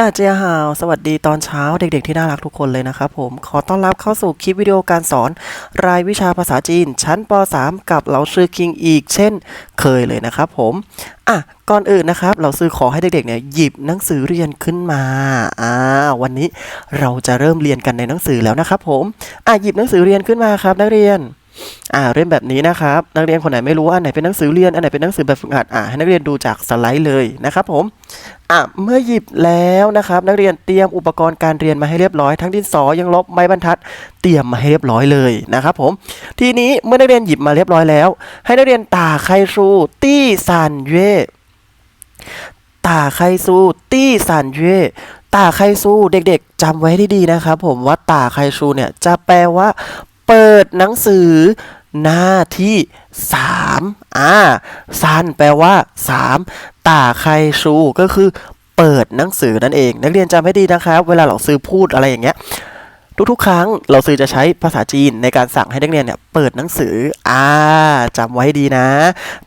ตาเจียฮาว สวัสดีตอนเช้าเด็กๆที่น่ารักทุกคนเลยนะครับผม ขอต้อนรับเข้าสู่คลิปวิดีโอการสอน รายวิชาภาษาจีน ชั้นป .3 กับเหลาชื่อคิงอีก เช่นเคยเลยนะครับผม อะ ก่อนอื่นนะครับ เราซื้อขอให้เด็กๆเนี่ยหยิบหนังสือเรียนขึ้นมา อ่า วันนี้เราจะเริ่มเรียนกันในหนังสือแล้วนะครับผม อะหยิบหนังสือเรียนขึ้นมาครับนักเรียน อ่าเริ่มแบบนี้นะครับ นักเรียนคนไหนไม่รู้ว่าอันไหนเป็นหนังสือเรียนอันไหนเป็นหนังสือแบบฝึกหัดอ่าให้นักเรียนดูจากสไลด์เลยนะครับผมอะเมื่อหยิบแล้วนะครับ นักเรียนเตรียมอุปกรณ์การเรียนมาให้เรียบร้อย ทั้งดินสอยังลบไม้บรรทัด เตรียมมาให้เรียบร้อยเลยนะครับผมทีนี้เมื่อนักเรียนหยิบมาเรียบร้อยแล้ว ให้นักเรียนตาไคชูตี้ซันเย่ตาไคซูตี้ซันเย่ตาไคซูเด็กๆจำไว้ดีๆนะครับผมว่าตาไคชูเนี่ยจะแปลว่า เปิดหนังสือ หน้าที่สามอ่าซันแปลว่าสามตาใครชูก็คือเปิดหนังสือนั่นเอง นักเรียนจำให้ดีนะครับ เวลาเราซื้อพูดอะไรอย่างเงี้ยทุกๆ ครั้งเราซื้อจะใช้ภาษาจีนในการสั่งให้นักเรียนเนี่ยเปิดหนังสือ อ่าจำไว้ให้ดีนะ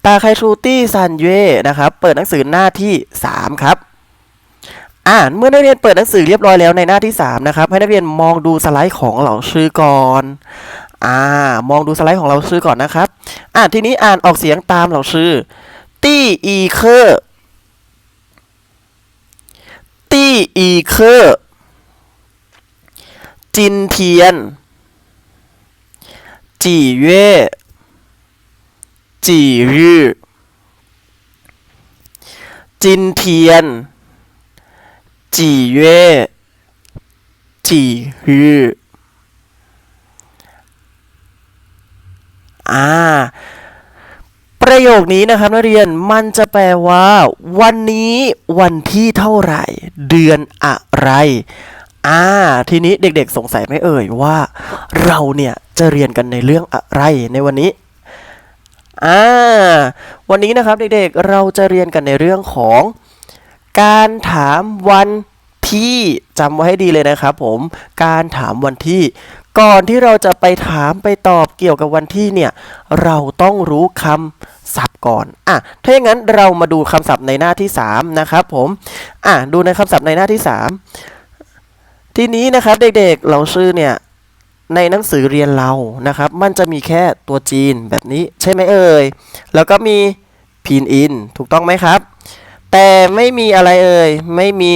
ตาไคชูตี้ซันเย่นะครับ เปิดหนังสือหน้าที่สามครับ อ่าเมื่อนักเรียนเปิดหนังสือเรียบร้อยแล้วในหน้าที่ 3 นะครับ ให้นักเรียนมองดูสไลด์ของเราชื่อก่อนอ่ามองดูสไลด์ของเราชื่อก่อนนะครับ อ่าทีนี้อ่านออกเสียงตามเราชื่อตี้อีเคอร์ตี้อีเคอร์จินเทียน จีเย่จีรือจินเทียน 几月几日อ่า ประโยคนี้นะครับนักเรียนมันจะแปลว่า วันนี้วันที่เท่าไหร่ เดือนอะไร อ่า ทีนี้เด็กๆสงสัยไหมเอ่ยว่า เราเนี่ยจะเรียนกันในเรื่องอะไรในวันนี้ อ่า วันนี้นะครับเด็กๆเราจะเรียนกันในเรื่องของ การถามวัน ที่จำไว้ให้ดีเลยนะครับผมการถามวันที่ ก่อนที่เราจะไปถามไปตอบเกี่ยวกับวันที่เนี่ย เราต้องรู้คำศัพท์ก่อนอะถ้าอย่างนั้นเรามาดูคำศัพท์ในหน้าที่ 3 นะครับผมอะดูในคำศัพท์ในหน้าที่ 3 ทีนี้นะครับเด็กๆเราชื่อเนี่ยในหนังสือเรียนเรานะครับ มันจะมีแค่ตัวจีนแบบนี้ใช่ไหมเอ่ย แล้วก็มีพินอิน ถูกต้องไหมครับ แต่ไม่มีอะไรเอ่ย ไม่มี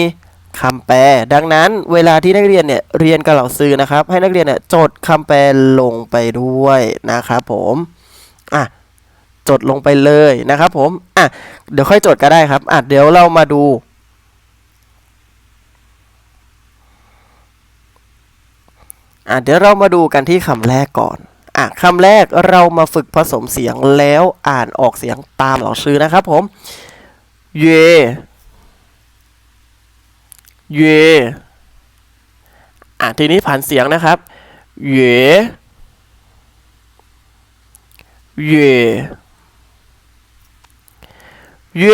คำแปล ดังนั้นเวลาที่นักเรียนเนี่ยเรียนกับเหล่าซื้อนะครับ ให้นักเรียนเนี่ยจดคำแปลลงไปด้วยนะครับผมอะจดลงไปเลยนะครับผมอะเดี๋ยวค่อยจดก็ได้ครับอะเดี๋ยวเรามาดูอะเดี๋ยวเรามาดูกันที่คำแรกก่อนอะคำแรกเรามาฝึกผสมเสียงแล้วอ่านออกเสียงตามเหล่าซื้อนะครับผมเย เยอะทีนี้ผ่านเสียงนะครับเยเยเย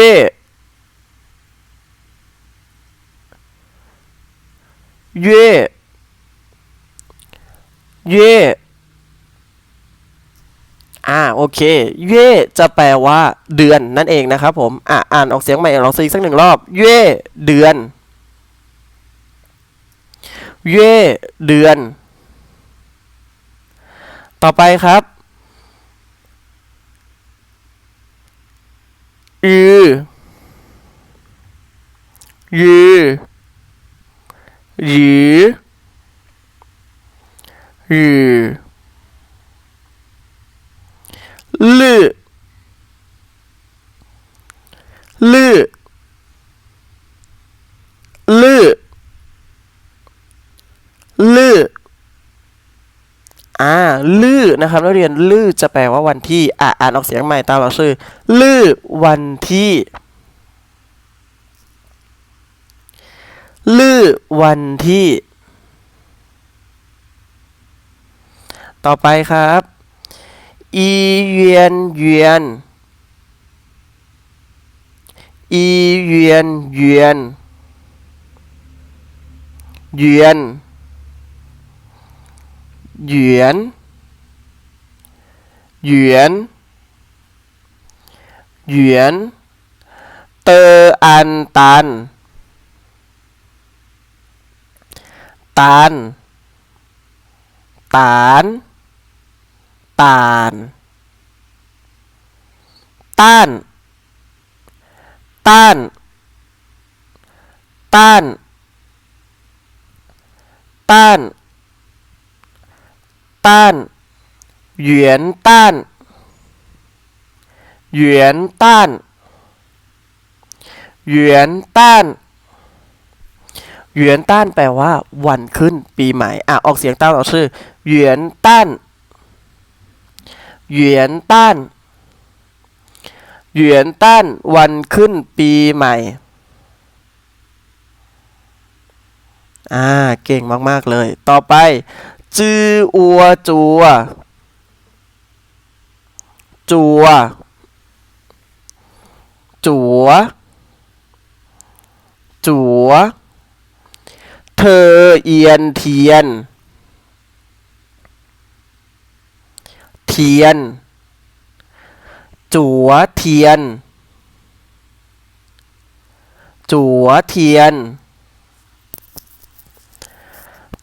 เยเยอ่าโอเค เย่จะแปลว่าเดือนนั่นเองนะครับผม อ่าอ่านออกเสียงใหม่ลองซีสักหนึ่งรอบ เย่เดือน เย่เดือน ต่อไปครับอือยือยือยือลือลือลือลืออ่า ลือนะครับนักเรียนลือจะแปลว่าวันที่อ่าอ่านออกเสียงใหม่ตามเราชื่อลือวันที่ลือวันที่ ต่อไปครับอีเวียนเวียนอีเวียนเวียนเหยียนเหยียน หยียนหยียนเตออันตันตาลตาลตาลต้านต้านต้านต้านต้าน เหวียนต้านเหวียนต้านเหวียนต้านเหวียนต้านแปลว่า วันขึ้นปีใหม่ อะ ออกเสียงตามเราชื่อเหวียนต้านเหวียนต้านเหวียนต้านวันขึ้นปีใหม่ อ่า เก่งมาก ๆ เลย ต่อไป จืออัวจัว จัว จัว จัว เธอเอียนเทียน เทียน จัวเทียน จัวเทียน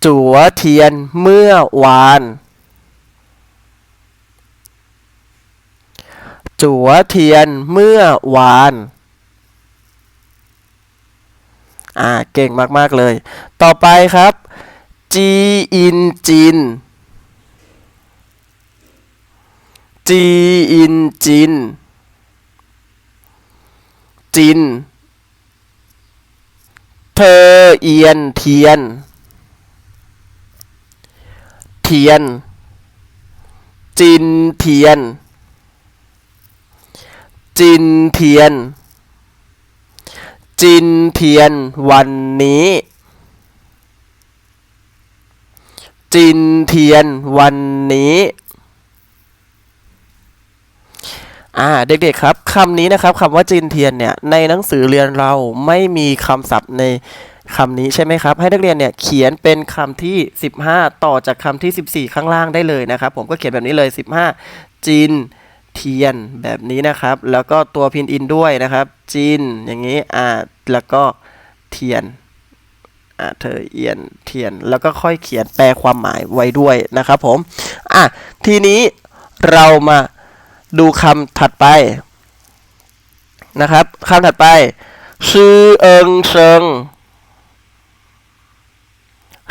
จัวเทียนเมื่อวาน จัวเทียนเมื่อวาน อ่า เก่งมากๆเลย ต่อไปครับ จีอินจินจีอินจินจิน เธอเอียนเทียน เทียน จินเทียน จินเทียน จินเทียนวันนี้ จินเทียนวันนี้อ่าเด็กๆครับคำนี้นะครับคำว่าจินเทียนเนี่ยในหนังสือเรียนเราไม่มีคำศัพท์ในคำนี้ใช่ไหมครับ ให้นักเรียนเนี่ยเขียนเป็นคำที่ 15 ต่อจากคำที่ 14 ข้างล่างได้เลยนะครับ ผมก็เขียนแบบนี้เลย 15จิน เทียนแบบนี้นะครับ แล้วก็ตัวพินอินด้วยนะครับจินอย่างนี้อ่าแล้วก็เทียนอ่าเธอเอียนเทียน แล้วก็ค่อยเขียนแปลความหมายไว้ด้วยนะครับผมอะทีนี้เรามาดูคำถัดไปนะครับคำถัดไปชื่อเอิงเซิง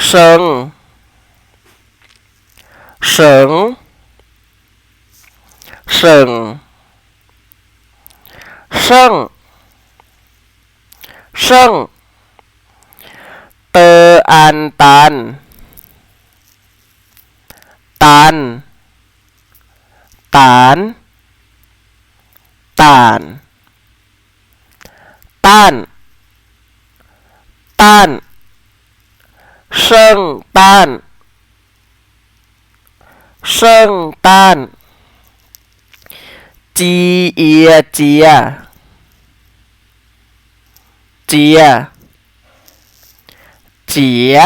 เซิงเซิง เซิงเซิงเซิงเตออันตัน ตัน ตานต่านต้านต้านเชิงต้านเชิงต้าน จีเอียเจีย เจีย เจีย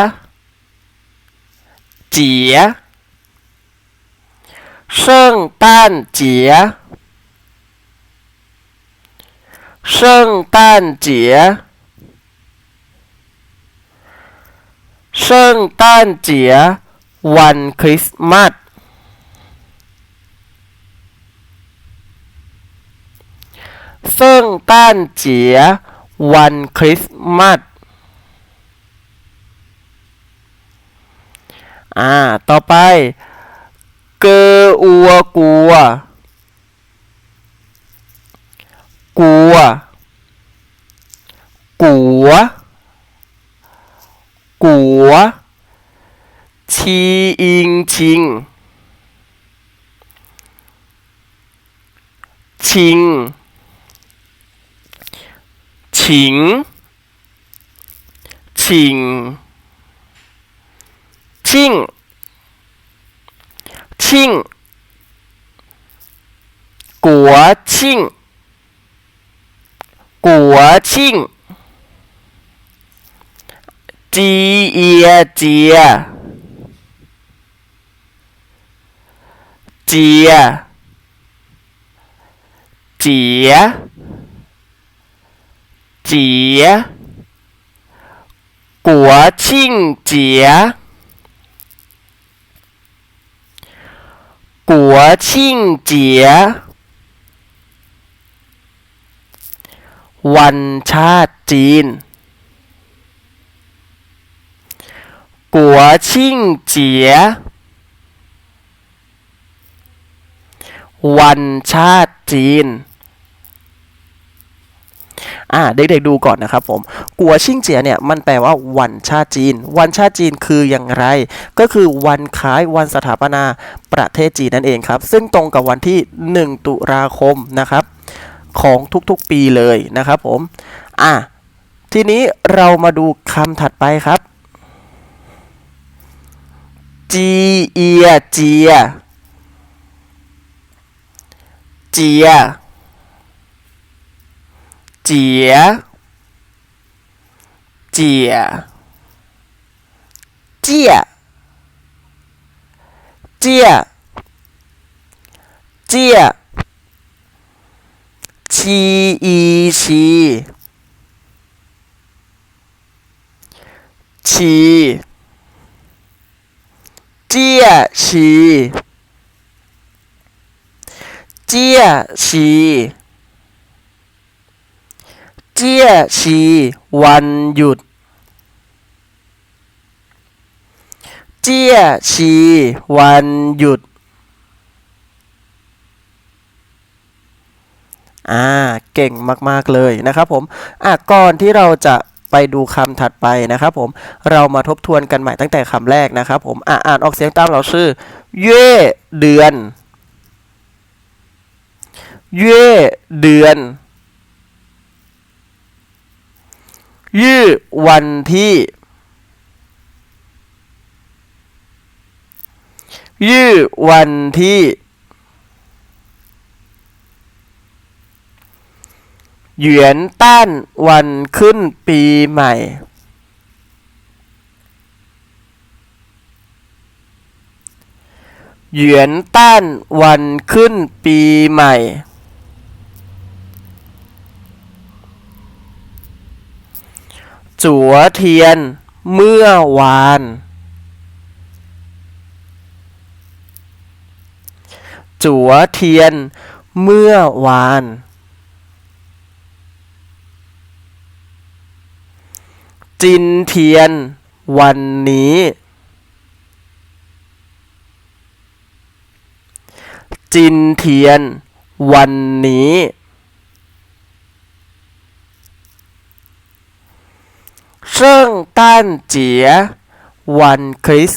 เจีย 圣诞节，圣诞节，圣诞节วันคริสต์มาส ซึ่งต้านเจีย วันคริสต์มาสอ่า ต่อไป เกออัวกัว กัว กัว กัว ชีอิงชิง ชิง 请请庆庆国庆国庆节节节节节， 国庆节，国庆节，วันชาติจีน国庆节，วันชาติจีน อ่าเด็กๆดูก่อนนะครับผมกัวชิงเจียเนี่ยมันแปลว่าวันชาติจีน วันชาติจีนคืออย่างไร ก็คือวันคล้ายวันสถาปนาประเทศจีนนั่นเองครับ ซึ่งตรงกับวันที่ 1 ตุลาคมนะครับของทุกๆปีเลยนะครับผมอะทีนี้เรามาดูคำถัดไปครับจีเอียเจียเจีย เจียเจียเจียเจีย เจี้ยชี วันหยุด เจี้ยชี วันหยุด อ่า เก่งมากๆเลยนะครับผม อะก่อนที่เราจะไปดูคำถัดไปนะครับผม เรามาทบทวนกันใหม่ตั้งแต่คำแรกนะครับผม อ่านออกเสียงตามเราชื่อ เย่เดือน เย่เดือน ยื้อวันที่ยื้อวันที่เหวียนต้านวันขึ้นปีใหม่เหวียนต้านวันขึ้นปีใหม่ จัวเทียนเมื่อวาน จัวเทียนเมื่อวาน จินเทียนวันนี้ จินเทียนวันนี้ เชิ่งต้านเจียวันคริส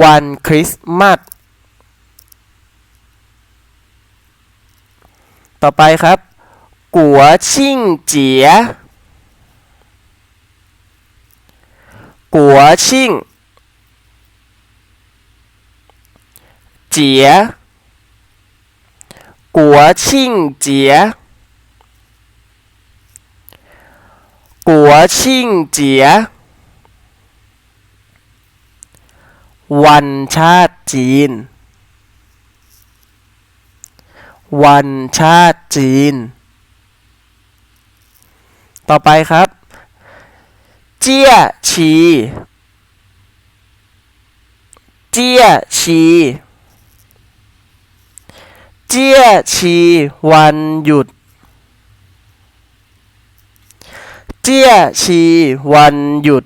วันคริสต์มาส ต่อไปครับ กัวชิงเจีย กัวชิงเจีย กัวชิงเจีย กัวชิงเจีย วันชาติจีน วันชาติจีน ต่อไปครับ เจี้ยชี เจี้ยชี เจี้ยชีวันหยุด เจี้ยชีวันหยุด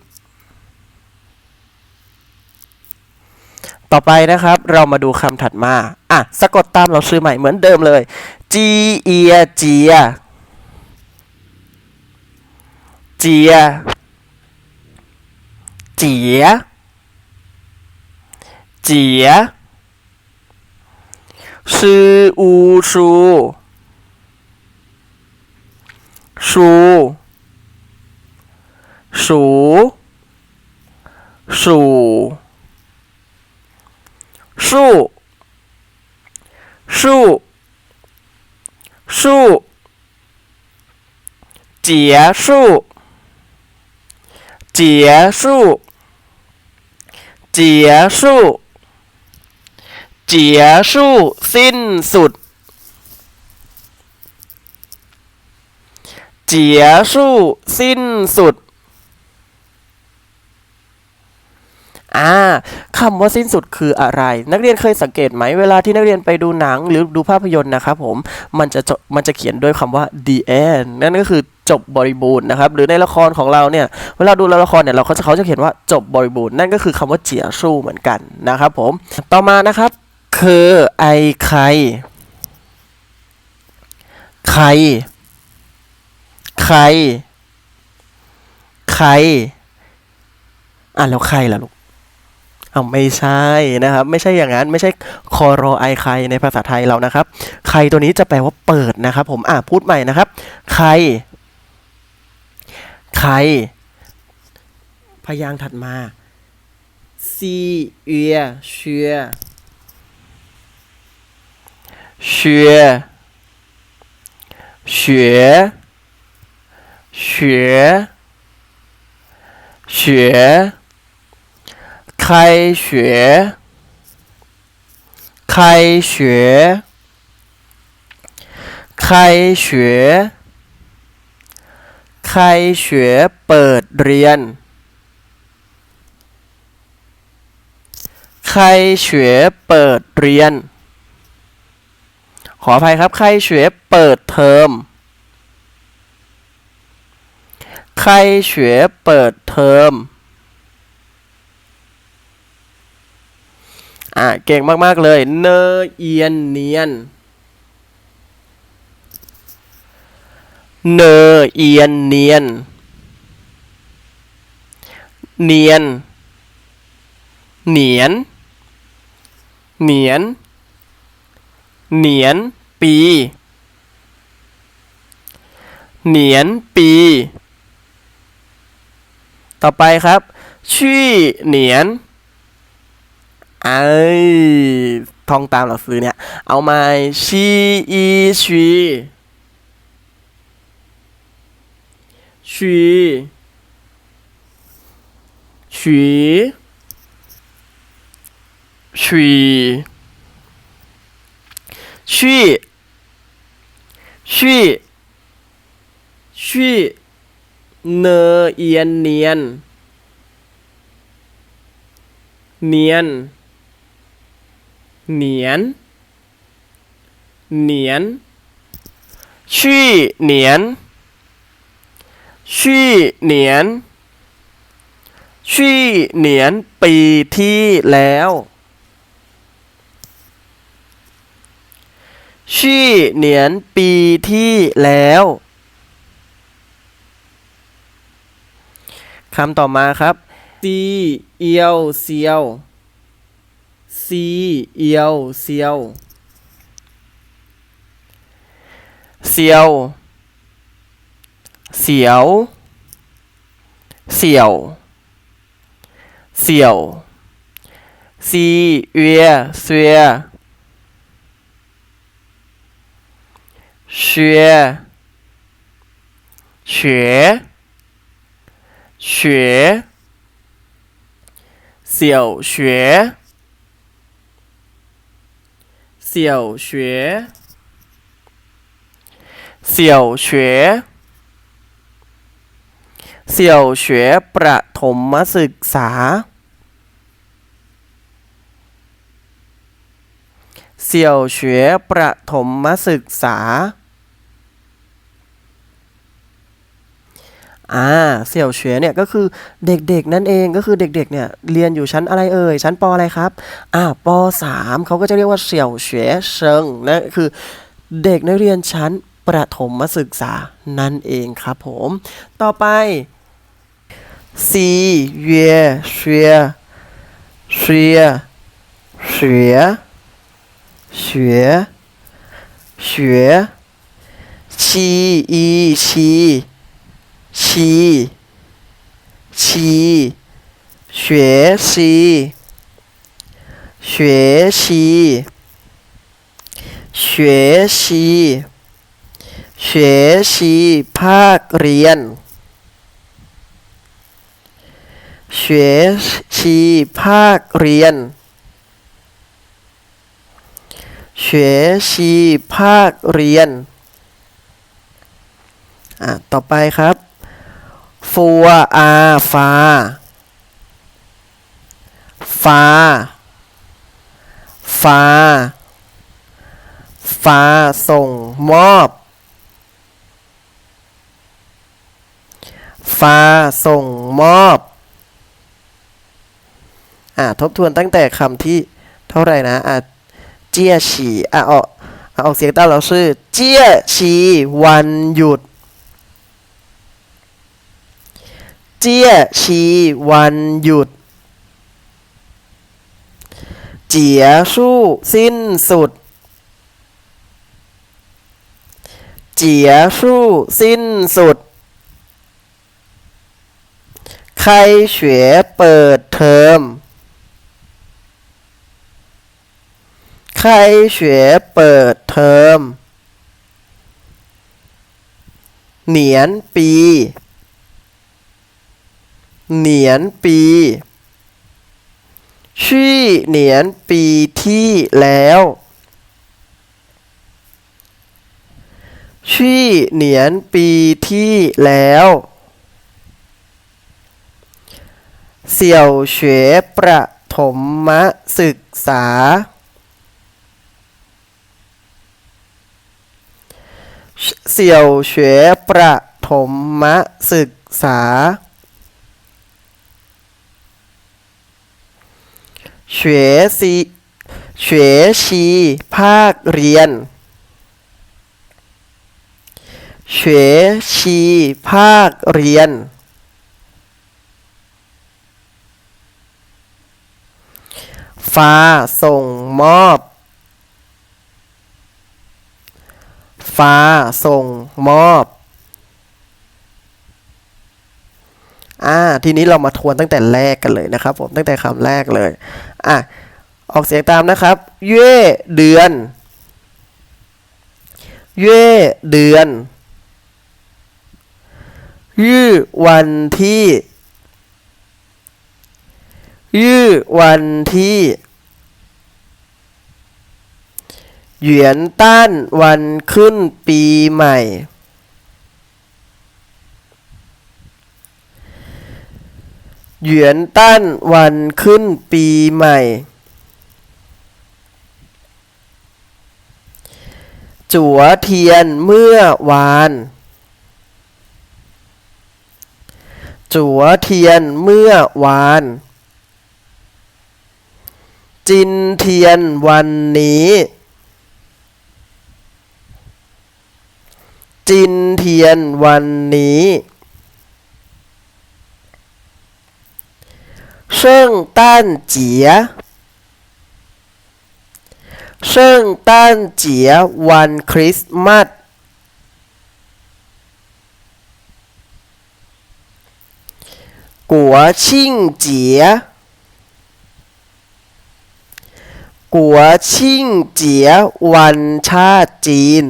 ต่อไปนะครับเรามาดูคำถัดมา อะ สะกดตามเราชื่อใหม่เหมือนเดิมเลย จี เอีย เจีย เจีย เจีย เจียชื่ออูชูชู数 数数 树树结束结束结束结束สิ้นสุด结束สิ้นสุด อ่าคำว่าสิ้นสุดคืออะไร นักเรียนเคยสังเกตไหมเวลาที่นักเรียนไปดูหนังหรือดูภาพยนตร์นะครับผมมันจะมันจะเขียนด้วยคำว่า the end นั่นก็คือจบบริบูรณ์นะครับหรือในละครของเราเนี่ยเวลาดูละครเนี่ยเราเขาจะเขาจะเขียนว่าจบบริบูรณ์นั่นก็คือคำว่าเจียสู้เหมือนกันนะครับผมต่อมานะครับคือไอใคร ใคร ใคร ใครอะแล้วใครล่ะลูก เอาไม่ใช่นะครับ ไม่ใช่อย่างนั้นไม่ใช่คอรอไอใครในภาษาไทยเรานะครับ ใครตัวนี้จะแปลว่าเปิดนะครับ ผมอะพูดใหม่นะครับ ใคร ใคร พยางถัดมาซีเอียเชือเชือเชือเชือเชือ 开学，开学，开学，开学เปิดเรียน开学เปิดเรียน ขออภัยครับ开学เปิดเทอม开学เปิดเทอม อะเก่งมาก ๆ เลย เนเอียนเนียน เนเอียนเนียน เนียน เหนียน เหนียน เหนียน ปี เหนียน ปี ต่อไปครับชื่อเหนียน ไอ้ท่องตามหลักสูตรเนี่ย เอามาชีอีชีชีชีชีชีชีชีเนเอียนเนียน เนียน เหนียน เหนียนชื่เหนียนชื่เหนียนชื่เหนียนปีที่แล้วชื่เหนียนปีที่แล้วคำต่อมาครับซีเอียวเซียว ซีเอียวเซียวเซียวเสียวเสี่ยวเสี่ยวซีเวียเสวีย学学学小学 เสี่ยวเฉวเสี่ยวเฉวเสี่ยวเฉวประถมศึกษา เสี่ยวเฉวประถมศึกษา่าเสี่ยวเฉวยเนี่ยก็คือเด็กๆนั่นเองก็คือเด็กๆเนี่ยเรียนอยู่ชั้นอะไรเอ่ยชั้นปออะไรครับอ่าปสามเขาก็จะเรียกว่าเสี่ยวเฉวยเชิงนะคือเด็กนักเรียนชั้นประถมศึกษานั่นเองครับผม ต่อไปสี่ย่เฉวยเฉวยเฉวยเฉวยเฉวยชีอีชี 七七学习学习学 学习学习ภาคเรียน学习ภาคเรียน学习ภาคเรียนอ่ะต่อไปครับ ฟัวอาฟ้า ฟ้า ฟ้า ฟ้า ส่งมอบ ฟ้า ส่งมอบ อ่า ทบทวนตั้งแต่คำที่เท่าไหร่นะ อะเจียฉีอะออกอออกเสียงตามเราชื่อ เจียฉีวันหยุด เจียชีวันหยุด เจียสู้สิ้นสุด เจียสู้สิ้นสุด ใครเฉวยเปิดเทอม ใครเฉวยเปิดเทอม เหนียนปี เหนียนปีชี่เหนียนปีที่แล้วชี่เหนียนปีที่แล้ว เสี่ยวเฉวประถมมศึกษา เสี่ยวเฉวประถมมศึกษา เฉวยซีเฉวชี ภาคเรียนเฉวชี ภาคเรียนฟ้าส่งมอบ ฟ้าส่งมอบ อ่าทีนี้เรามาทวนตั้งแต่แรกกันเลยนะครับผมตั้งแต่คำแรกเลยอะออกเสียงตามนะครับ เย่เดือน เย่เดือนยื้อวันที่ยื้อวันที่เหยียนต้านวันขึ้นปีใหม่ หยียนต้านวันขึ้นปีใหม่ จัวเทียนเมื่อวาน จัวเทียนเมื่อวาน จินเทียนวันนี้ จินเทียนวันนี้ เชิงต้านเจียเชิงต้านเจียวันคริสต์มาสกัวชิงเจียกัวชิงเจียวันชาติจีน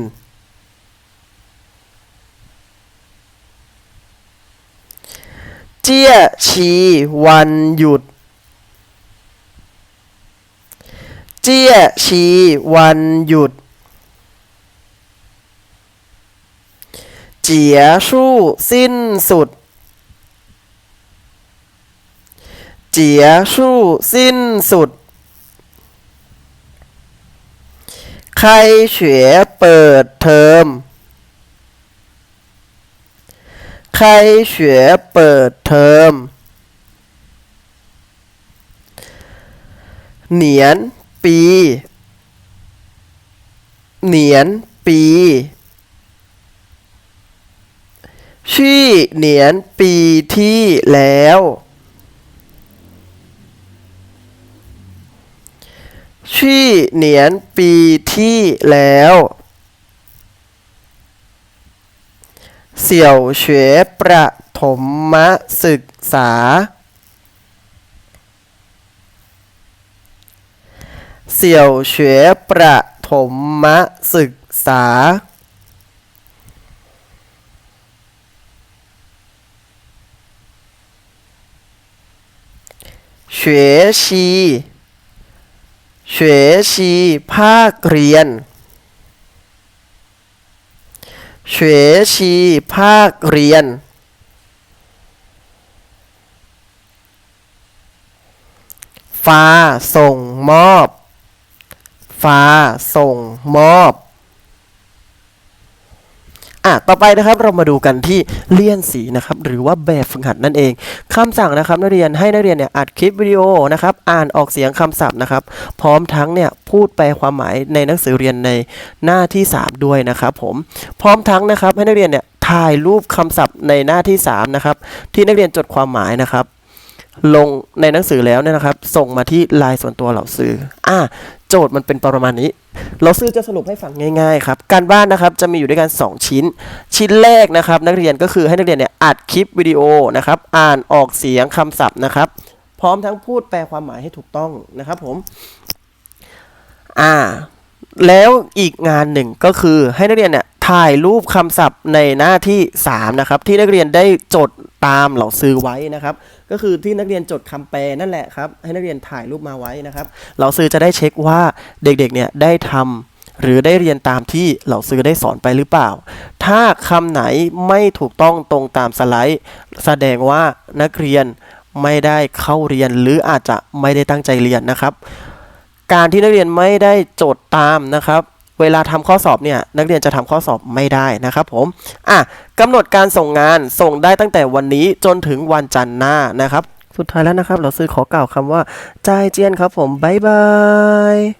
เจี้ยชีวันหยุด เจี้ยชีวันหยุด เจียสู้สิ้นสุด เจียสู้สิ้นสุด ใครเฉวยเปิดเทอม ใครเฉวยเปิดเทอมเหนียนปีเหนียนปีชี่เหนียนปีที่แล้ว ชี่เหนียนปีที่แล้ว เสี่ยวเฉวประถมมศึกษา เสี่ยวเฉวประถมมศึกษา เฉวชี เฉวชีภาคเรียน เฉชี ภาคเรียน ฟ้าส่งมอบ ฟ้าส่งมอบ อะต่อไปนะครับเรามาดูกันที่เลี่ยนสีนะครับหรือว่าแบบฝึกหัดนั่นเองคำสั่งนะครับนักเรียนให้นักเรียนเนี่ยอัดคลิปวิดีโอนะครับอ่านออกเสียงคำศัพท์นะครับพร้อมทั้งเนี่ยพูดแปลความหมายในหนังสือเรียนในหน้าที่ 3 ด้วยนะครับผมพร้อมทั้งนะครับให้นักเรียนเนี่ยถ่ายรูปคำศัพท์ในหน้าที่3นะครับที่นักเรียนจดความหมายนะครับ ลงในหนังสือแล้วเนี่ยนะครับ ส่งมาที่ไลน์ส่วนตัวเหล่าซื้ออะโจทย์มันเป็นประมาณนี้ เราซื้อจะสรุปให้ฟังง่ายๆครับ การบ้านนะครับจะมีอยู่ด้วยกัน 2 ชิ้น ชิ้นแรกนะครับ นักเรียนก็คือให้นักเรียนเนี่ยอัดคลิปวิดีโอนะครับ อ่านออกเสียงคำศัพท์นะครับ พร้อมทั้งพูดแปลความหมายให้ถูกต้องนะครับผม อ่า แล้วอีกงานหนึ่งก็คือให้นักเรียนเนี่ย ถ่ายรูปคำศัพท์ในหน้าที่ 3 นะครับ ที่นักเรียนได้จดตามเหล่าซื้อไว้นะครับ ก็คือที่นักเรียนจดคำแปลนั่นแหละครับ ให้นักเรียนถ่ายรูปมาไว้นะครับ เหล่าซื้อจะได้เช็คว่าเด็กๆเนี่ยได้ทำหรือได้เรียนตามที่เหล่าซื้อได้สอนไปหรือเปล่า ถ้าคำไหนไม่ถูกต้องตรงตามสไลด์ แสดงว่านักเรียนไม่ได้เข้าเรียนหรืออาจจะไม่ได้ตั้งใจเรียนนะครับ การที่นักเรียนไม่ได้โจทย์ตามนะครับ เวลาทำข้อสอบเนี่ยนักเรียนจะทำข้อสอบไม่ได้นะครับผมอะกำหนดการส่งงานส่งได้ตั้งแต่วันนี้จนถึงวันจันทร์หน้านะครับ สุดท้ายแล้วนะครับ เราซื้อขอกล่าวคำว่าใจายเจียนครับผมบ๊ายบาย